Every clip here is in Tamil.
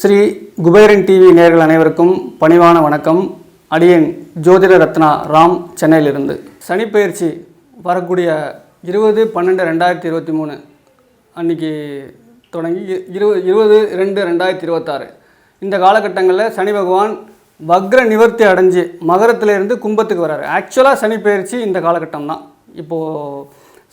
ஸ்ரீ குபேரன் டிவி நேயர்கள் அனைவருக்கும் பணிவான வணக்கம். அடியன் ஜோதிட ரத்னா ராம் சென்னையிலிருந்து. சனிப்பயிற்சி வரக்கூடிய இருபது பன்னெண்டு ரெண்டாயிரத்தி இருபத்தி மூணு அன்னைக்கு தொடங்கி இருபது இருபது ரெண்டு ரெண்டாயிரத்தி இருபத்தாறு. இந்த காலகட்டங்களில் சனி பகவான் வக்ர நிவர்த்தி அடைஞ்சு மகரத்திலேருந்து கும்பத்துக்கு வர்றாரு. ஆக்சுவலாக சனி இந்த காலகட்டம் தான். இப்போது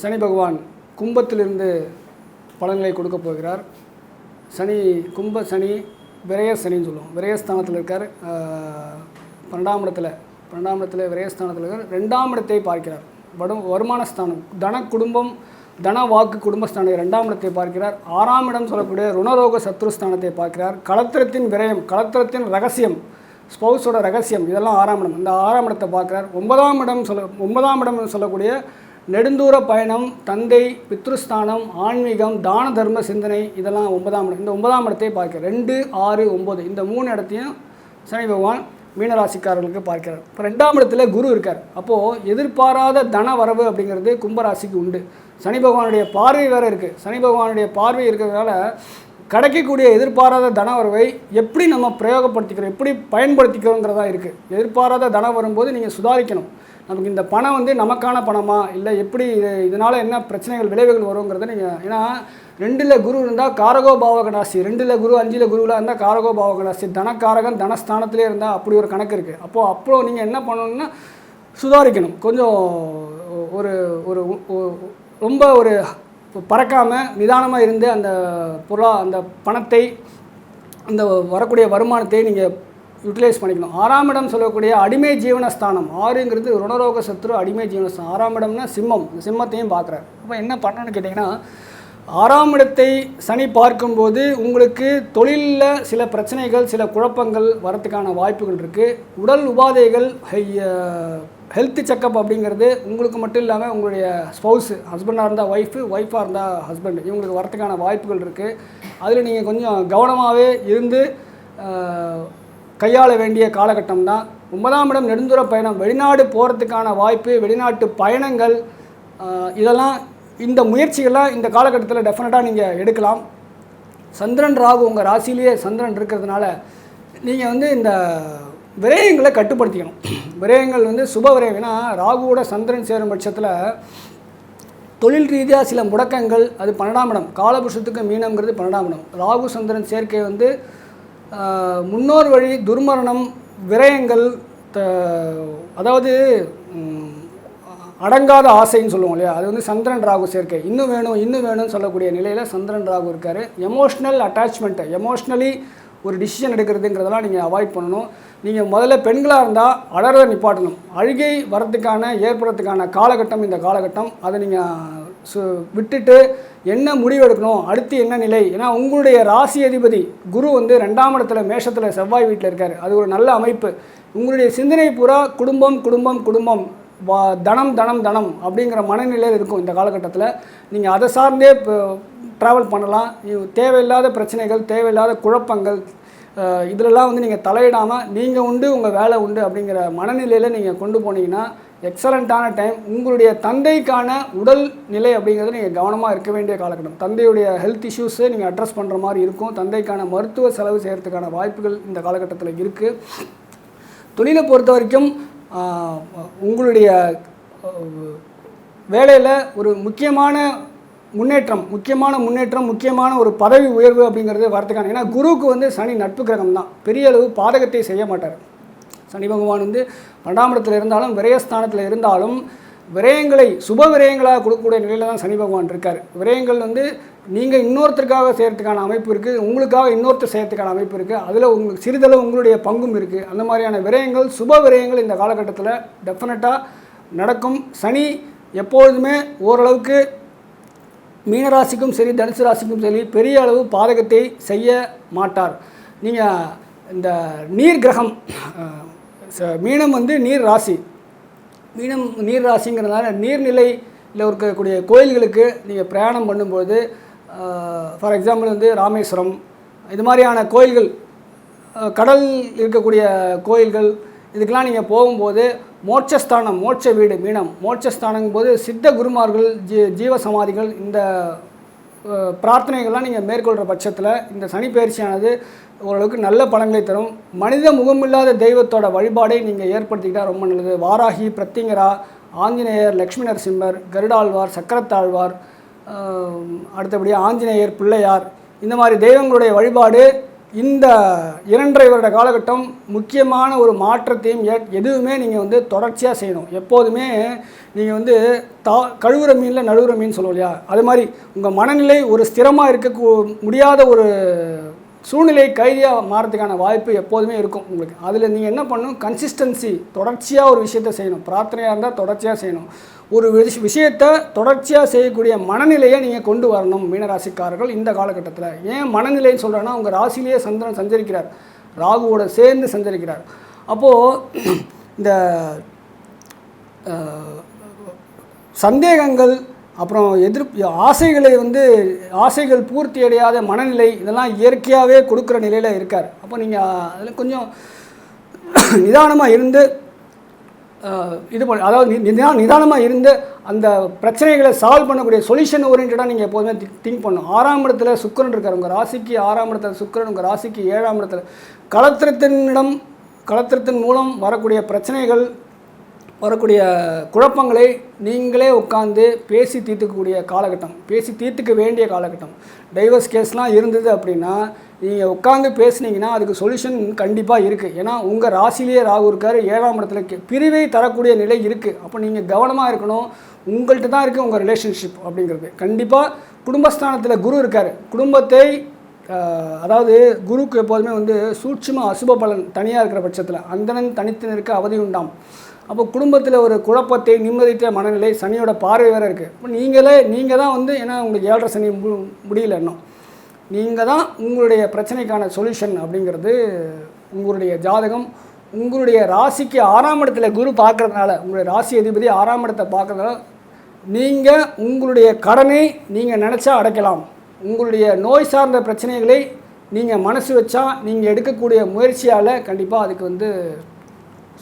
சனி பகவான் கும்பத்திலிருந்து பலன்களை கொடுக்க போகிறார். சனி கும்ப சனி விரய சனின்னு சொல்லுவோம். விரயஸ்தானத்தில் இருக்கார். பன்னெண்டாம் இடத்துல பன்னெண்டாம் இடத்துல விரயஸ்தானத்தில் இருக்கார். ரெண்டாம் இடத்தை பார்க்கிறார். வடு வருமானஸ்தானம் தன குடும்பம் தன வாக்கு குடும்பஸ்தானம் ரெண்டாம் இடத்தை பார்க்கிறார். ஆறாம் இடம் சொல்லக்கூடிய ருணரோக சத்ருஸ்தானத்தை பார்க்கிறார். கலத்திரத்தின் விரயம் கலத்திரத்தின் ரகசியம் ஸ்பௌஸோட ரகசியம் இதெல்லாம் ஆறாம் இடம். இந்த ஆறாம் இடத்தை பார்க்குறார். ஒன்பதாம் இடம் சொல்ல ஒன்பதாம் இடம் சொல்லக்கூடிய நெடுந்தூர பயணம் தந்தை பித்ருஸ்தானம் ஆன்மீகம் தான தர்ம சிந்தனை இதெல்லாம் ஒன்பதாம் இடம். இந்த ஒன்பதாம் இடத்தை பார்க்கிறார் ரெண்டு ஆறு ஒம்பது இந்த மூணு இடத்தையும் சனி பகவான் மீனராசிக்காரர்களுக்கு பார்க்கிறார். இப்போ ரெண்டாம் இடத்துல குரு இருக்கார். அப்போது எதிர்பாராத தன வரவு அப்படிங்கிறது கும்பராசிக்கு உண்டு. சனி பகவானுடைய பார்வை வேறு இருக்குது சனி பகவானுடைய பார்வை இருக்கிறதுனால கிடைக்கக்கூடிய எதிர்பாராத தன வரவை எப்படி நம்ம பிரயோகப்படுத்திக்கிறோம் எப்படி பயன்படுத்திக்கிறோங்கிறதா இருக்குது எதிர்பாராத தனம் வரும்போது நீங்கள் சுதாரிக்கணும். நமக்கு இந்த பணம் வந்து நமக்கான பணமா? இல்லை எப்படி இது இதனால் என்ன பிரச்சனைகள் விளைவுகள் வருங்கிறத நீங்கள் ஏன்னா ரெண்டில் குரு இருந்தால் காரகோ பாவகனாசி ரெண்டில் குரு அஞ்சில் குருவில் இருந்தால் காரகோ பாவகனாசி தனக்காரகன் தனஸ்தானத்திலே இருந்தால் அப்படி ஒரு கணக்கு இருக்குது அப்போது அப்போ நீங்கள் என்ன பண்ணணும்னா சுதாரிக்கணும். கொஞ்சம் ஒரு ஒரு ரொம்ப ஒரு பறக்காமல் நிதானமாக இருந்து அந்த பொருளா அந்த பணத்தை அந்த வரக்கூடிய வருமானத்தை நீங்கள் யூட்டிலைஸ் பண்ணிக்கணும். ஆறாம் இடம் சொல்லக்கூடிய அடிமை ஜீவனஸ்தானம். ஆறுங்கிறது ருணரோக சத்ரு அடிமை ஜீவனஸ்தானம். ஆறாம் இடம்னா சிம்மம். சிம்மத்தையும் பார்க்குறாரு. அப்போ என்ன பண்ணணும்னு கேட்டிங்கன்னா ஆறாம் இடத்தை சனி பார்க்கும்போது உங்களுக்கு தொழிலில் சில பிரச்சனைகள் சில குழப்பங்கள் வரத்துக்கான வாய்ப்புகள் இருக்குது உடல் உபாதைகள் ஹெல்த் செக்கப் அப்படிங்கிறது உங்களுக்கு மட்டும் இல்லாமல் உங்களுடைய ஸ்பௌஸு ஹஸ்பண்டாக இருந்தால் ஒய்ஃபு ஒய்ஃபாக இருந்தால் ஹஸ்பண்ட் இவங்களுக்கு வரத்துக்கான வாய்ப்புகள் இருக்குது அதில் நீங்கள் கொஞ்சம் கவனமாகவே இருந்து கையாள வேண்டிய காலகட்டம் தான். ஒன்பதாம் இடம் நெடுந்தூர பயணம் வெளிநாடு போகிறதுக்கான வாய்ப்பு வெளிநாட்டு பயணங்கள் இதெல்லாம் இந்த முயற்சிகள்லாம் இந்த காலகட்டத்தில் டெஃபினட்டாக நீங்கள் எடுக்கலாம். சந்திரன் ராகு உங்கள் ராசியிலேயே சந்திரன் இருக்கிறதுனால நீங்கள் வந்து இந்த விரயங்களை கட்டுப்படுத்திக்கணும். விரயங்கள் வந்து சுப விரயம்னா ராகுவோட சந்திரன் சேரும் பட்சத்தில் தொழில் ரீதியாக சில முடக்கங்கள் அது பன்னெண்டாம் இடம். காலபுருஷத்துக்கு மீனம்ங்கிறது பன்னெண்டாம் இடம். ராகு சந்திரன் சேர்க்கை வந்து முன்னோர் வழி துர்மரணம் விரயங்கள் த- அதாவது அடங்காத ஆசைன்னு சொல்லுவோம் இல்லையா? அது வந்து சந்திரன் ராகு சேர்க்கை. இன்னும் வேணும் இன்னும் வேணும்னு சொல்லக்கூடிய நிலையில் சந்திரன் ராகு இருக்கார். எமோஷ்னல் அட்டாச்மெண்ட்டு எமோஷ்னலி ஒரு டிசிஷன் எடுக்கிறதுங்கிறதெல்லாம் நீங்கள் அவாய்ட் பண்ணணும். நீங்கள் முதல்ல பெண்களாக இருந்தால் அலறதை நிப்பாட்டணும். அழுகை வரத்துக்கான ஏற்படுறதுக்கான காலகட்டம் இந்த காலகட்டம். அதை நீங்கள் சு விட்டுட்டு என்ன முடிவு எடுக்கணும்? அடுத்து என்ன நிலை? ஏன்னா உங்களுடைய ராசி அதிபதி குரு வந்து ரெண்டாம் இடத்துல மேஷத்தில் செவ்வாய் வீட்டில் இருக்கார். அது ஒரு நல்ல அமைப்பு. உங்களுடைய சிந்தனை பூரா குடும்பம் குடும்பம் குடும்பம். வா தனம் தனம் தனம் அப்படிங்கிற மனநிலையில் இருக்கும் இந்த காலகட்டத்தில். நீங்கள் அதை சார்ந்தே இப்போ ட்ராவல் பண்ணலாம். தேவையில்லாத பிரச்சனைகள் தேவையில்லாத குழப்பங்கள் அஹ், இதிலெல்லாம் வந்து நீங்கள் தலையிடாமல் நீங்கள் உண்டு உங்கள் வேலை உண்டு அப்படிங்கிற மனநிலையில் நீங்கள் கொண்டு போனீங்கன்னா எக்ஸலண்ட்டான டைம் உங்களுடைய தந்தைக்கான உடல் நிலை அப்படிங்கிறது நீங்கள் கவனமாக இருக்க வேண்டிய காலகட்டம். தந்தையுடைய ஹெல்த் இஷ்யூஸை நீங்கள் அட்ரஸ் பண்ணுற மாதிரி இருக்கும். தந்தைக்கான மருத்துவ செலவு செய்கிறதுக்கான வாய்ப்புகள் இந்த காலகட்டத்தில் இருக்குது தொழிலை பொறுத்த வரைக்கும் உங்களுடைய வேலையில் ஒரு முக்கியமான முன்னேற்றம் முக்கியமான முன்னேற்றம் முக்கியமான ஒரு பதவி உயர்வு அப்படிங்கிறது வரதுக்கான ஏன்னா குருவுக்கு வந்து சனி நட்பு கிரகம் தான். பெரிய அளவு பாதகத்தை செய்ய மாட்டார். சனி பகவான் வந்து பன்னெண்டாம் இடத்துல இருந்தாலும் விரயஸ்தானத்தில் இருந்தாலும் விரயங்களை சுப விரயங்களாக கொடுக்கக்கூடிய நிலையில் தான் சனி பகவான் இருக்கார். விரயங்கள் வந்து நீங்கள் இன்னொருத்தருக்காக செய்கிறதுக்கான அமைப்பு இருக்குது உங்களுக்காக இன்னொருத்தர் செய்கிறதுக்கான அமைப்பு இருக்குது அதில் உங்களுக்கு சிறிதளவு உங்களுடைய பங்கும் இருக்குது அந்த மாதிரியான விரயங்கள் சுப விரயங்கள் இந்த காலகட்டத்தில் டெஃபினட்டாக நடக்கும். சனி எப்பொழுதுமே ஓரளவுக்கு மீனராசிக்கும் சரி தனுசு ராசிக்கும் சரி பெரிய அளவு பாதகத்தை செய்ய மாட்டார். நீங்கள் இந்த நீர் கிரகம் ச- மீனம் வந்து நீர் ராசி. மீனம் நீர் ராசிங்கிறதுனால நீர்நிலையில் இருக்கக்கூடிய கோயில்களுக்கு நீங்கள் பிரயாணம் பண்ணும்போது ஃபார் எக்ஸாம்பிள் வந்து ராமேஸ்வரம் இது மாதிரியான கோயில்கள் கடல் இருக்கக்கூடிய கோயில்கள் இதுக்கெல்லாம் நீங்கள் போகும்போது மோட்சஸ்தானம் மோட்ச வீடு மீனம். மோட்சஸ்தானங்கும் போது சித்த குருமார்கள் ஜீ ஜீவ சமாதிகள் இந்த பிரார்த்தனைகள்லாம் நீங்கள் மேற்கொள்கிற பட்சத்தில் இந்த சனி பயிற்சியானது ஓரளவுக்கு நல்ல பலன்களை தரும். மனித முகமில்லாத தெய்வத்தோட வழிபாடை நீங்கள் ஏற்படுத்திக்கிட்டால் ரொம்ப நல்லது. வாராகி பிரத்திங்கரா ஆஞ்சநேயர் லக்ஷ்மி நரசிம்மர் கருடாழ்வார் சக்கரத்தாழ்வார் அடுத்தபடியாக ஆஞ்சநேயர் பிள்ளையார். இந்த மாதிரி தெய்வங்களுடைய வழிபாடு இந்த இரண்டரை வருட காலகட்டம் முக்கியமான ஒரு மாற்றத்தையும் எதுவுமே நீங்கள் வந்து தொடர்ச்சியாக செய்யணும். எப்போதுமே நீங்கள் வந்து தா கழுவுற மீனில் நழுவுற மீன் சொல்லுவோம் இல்லையா? அது மாதிரி உங்கள் மனநிலை ஒரு ஸ்திரமாக இருக்க கூ- முடியாத ஒரு சூழ்நிலை கைதியாக மாறதுக்கான வாய்ப்பு எப்போதுமே இருக்கும் உங்களுக்கு. அதில் நீங்கள் என்ன பண்ணணும்? கன்சிஸ்டன்சி தொடர்ச்சியாக ஒரு விஷயத்தை செய்யணும். பிரார்த்தனையாக இருந்தால் தொடர்ச்சியாக செய்யணும். ஒரு விஷ விஷயத்தை தொடர்ச்சியாக செய்யக்கூடிய மனநிலையை நீங்கள் கொண்டு வரணும் மீனராசிக்காரர்கள் இந்த காலகட்டத்தில். ஏன் மனநிலைன்னு சொல்கிறேன்னா உங்கள் ராசிலேயே சந்திரன் சஞ்சரிக்கிறார். ராகுவோட சேர்ந்து சஞ்சரிக்கிறார். அப்போது இந்த சந்தேகங்கள் அப்புறம் எதிர்ப்பு ஆசைகளை வந்து ஆசைகள் பூர்த்தி அடையாத மனநிலை இதெல்லாம் இயற்கையாகவே கொடுக்குற நிலையில் இருக்கார். அப்போ நீங்கள் அதில் கொஞ்சம் நிதானமாக இருந்து இது பண்ண அதாவது நி- நிதா நிதானமாக இருந்து அந்த பிரச்சனைகளை சால்வ் பண்ணக்கூடிய சொல்யூஷன் ஓரியன்டாக நீங்கள் எப்போதுமே திங்க் பண்ணணும். ஆறாம் இடத்துல சுக்கிரன் இருக்கார். உங்கள் ராசிக்கு ஆறாம் இடத்துல சுக்கிரன் உங்கள் ராசிக்கு ஏழாம் இடத்துல. களத்திரத்தினிடம் களத்திரத்தின் மூலம் வரக்கூடிய பிரச்சனைகள் வரக்கூடிய குழப்பங்களை நீங்களே உட்காந்து பேசி தீர்த்துக்கக்கூடிய காலகட்டம் பேசி தீர்த்துக்க வேண்டிய காலகட்டம். டைவர்ஸ் கேஸ்லாம் இருந்தது அப்படின்னா நீங்கள் உட்காந்து பேசுனீங்கன்னா அதுக்கு சொல்யூஷன் கண்டிப்பாக இருக்குது ஏன்னா உங்கள் ராசிலேயே ராகு இருக்கார் ஏழாம் இடத்துல பிரிவை தரக்கூடிய நிலை இருக்குது அப்போ நீங்கள் கவனமாக இருக்கணும். உங்கள்கிட்ட தான் இருக்குது உங்கள் ரிலேஷன்ஷிப் அப்படிங்கிறது. கண்டிப்பாக குடும்பஸ்தானத்தில் குரு இருக்கார். குடும்பத்தை அதாவது குருக்கு எப்போதுமே வந்து சூட்சும அசுப பலன் தனியாக இருக்கிற பட்சத்தில் அந்தணன் தனித்தினருக்கு அவதி உண்டாம். அப்போ குடும்பத்தில் ஒரு குழப்பத்தை நிம்மதித்த மனநிலை சனியோட பார்வை வேறு இருக்குது இப்போ நீங்களே நீங்கள் தான் வந்து ஏன்னா உங்களுக்கு ஏழரை சனி மு- முடியல இன்னும். நீங்கள் தான் உங்களுடைய பிரச்சனைக்கான சொல்யூஷன் அப்படிங்கிறது உங்களுடைய ஜாதகம். உங்களுடைய ராசிக்கு ஆறாம் இடத்துல குரு பார்க்கறதுனால உங்களுடைய ராசி அதிபதி ஆறாம் இடத்தை பார்க்குறதுனால நீங்கள் உங்களுடைய கடனை நீங்கள் நினச்சா அடைக்கலாம். உங்களுடைய நோய் சார்ந்த பிரச்சனைகளை நீங்கள் மனசு வச்சா நீங்கள் எடுக்கக்கூடிய முயற்சியால் கண்டிப்பாக அதுக்கு வந்து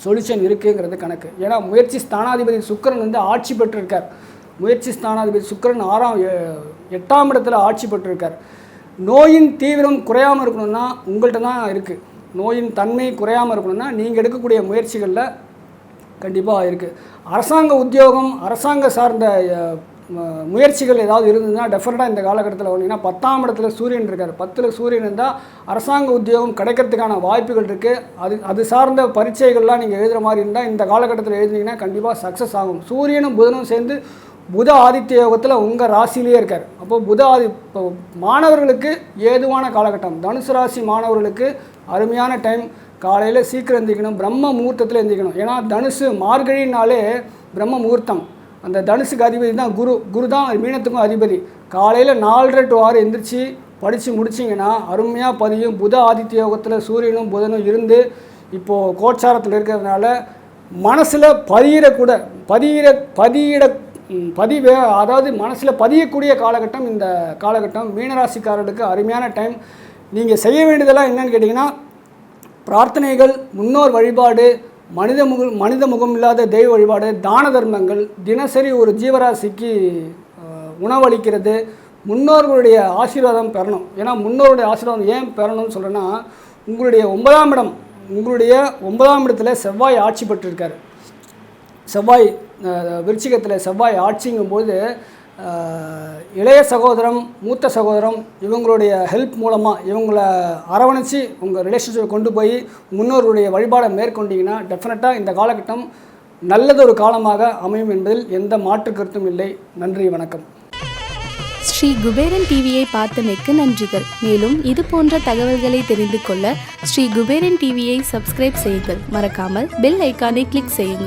சொல்யூஷன் இருக்குங்கிறது கணக்கு. ஏன்னா முயற்சி ஸ்தானாதிபதி சுக்கிரன் வந்து ஆட்சி பெற்றிருக்கார். முயற்சி ஸ்தானாதிபதி சுக்கிரன் ஆறாம் எட்டாம் இடத்துல ஆட்சி பெற்றிருக்கார். நோயின் தீவிரம் குறையாமல் இருக்கணும்னா உங்கள்கிட்ட தான் இருக்குது நோயின் தன்மை குறையாமல் இருக்கணும்னா நீங்கள் எடுக்கக்கூடிய முயற்சிகளில் கண்டிப்பாக இருக்குது அரசாங்க உத்தியோகம் அரசாங்க சார்ந்த முயற்சிகள் ஏதாவது இருந்ததுன்னா டெஃபினட்டாக இந்த காலகட்டத்தில் வந்தீங்கன்னா பத்தாம் இடத்துல சூரியன் இருக்கார். பத்தில் சூரியன் இருந்தால் அரசாங்க உத்தியோகம் கிடைக்கிறதுக்கான வாய்ப்புகள் இருக்குது அது அது சார்ந்த பரீட்சைகள்லாம் நீங்கள் எழுதுகிற மாதிரி இருந்தால் இந்த காலகட்டத்தில் எழுதினீங்கன்னா கண்டிப்பாக சக்ஸஸ் ஆகும். சூரியனும் புதனும் சேர்ந்து புத ஆதித்ய யோகத்தில் உங்கள் ராசியிலே இருக்கார். அப்போ புத ஆதி இப்போ மாணவர்களுக்கு ஏதுவான காலகட்டம் தனுசு ராசி மாணவர்களுக்கு அருமையான டைம் காலையில் சீக்கிரம் எந்திரிக்கணும் பிரம்ம முகூர்த்தத்தில் எந்திரிக்கணும். ஏன்னா தனுசு மார்கழினாலே பிரம்ம முகூர்த்தம். அந்த தனுசுக்கு அதிபதி தான் குரு. குரு தான் மீனத்துக்கும் அதிபதி. காலையில் நாலரை டு ஆறு எந்திரிச்சு படித்து முடிச்சிங்கன்னா அருமையாக பதியும். புத ஆதித்ய யோகத்தில் சூரியனும் புதனும் இருந்து இப்போது கோச்சாரத்தில் இருக்கிறதுனால மனசில் பதியிடக்கூட பதியிட பதியிட ம், பதிவே அதாவது மனசில் பதியக்கூடிய காலகட்டம் இந்த காலகட்டம். மீனராசிக்காரர்களுக்கு அருமையான டைம். நீங்கள் செய்ய வேண்டியதெல்லாம் என்னென்னு கேட்டிங்கன்னா பிரார்த்தனைகள் முன்னோர் வழிபாடு மனித முகம் மனித முகம் இல்லாத தெய்வ வழிபாடு தான தர்மங்கள் தினசரி ஒரு ஜீவராசிக்கு உணவளிக்கிறது. முன்னோர்களுடைய ஆசீர்வாதம் பெறணும். ஏன்னா முன்னோருடைய ஆசீர்வாதம் ஏன் பெறணும்னு சொல்கிறேன்னா உங்களுடைய ஒன்பதாம் இடம் உங்களுடைய ஒன்பதாம் இடத்துல செவ்வாய் ஆட்சி பெற்றிருக்கார். செவ்வாய் விருச்சிகத்தில் செவ்வாய் ஆட்சிங்கும்போது இளைய சகோதரம் மூத்த சகோதரம் இவங்களுடைய ஹெல்ப் மூலமாக இவங்களை அரவணைச்சு உங்கள் ரிலேஷன்ஷிப்பை கொண்டு போய் முன்னோர்களுடைய வழிபாடை மேற்கொண்டிங்கன்னா டெஃபினட்டாக இந்த காலகட்டம் நல்லதொரு காலமாக அமையும் என்பதில் எந்த மாற்று கருத்தும் இல்லை. நன்றி வணக்கம். ஸ்ரீ குபேரன் டிவியை பார்த்தமைக்கு நன்றிகள். மேலும் இது போன்ற தகவல்களை தெரிந்து கொள்ள ஸ்ரீ குபேரன் டிவியை சப்ஸ்கிரைப் செய்யுங்கள். மறக்காமல் பெல் ஐக்கானை கிளிக் செய்யுங்கள்.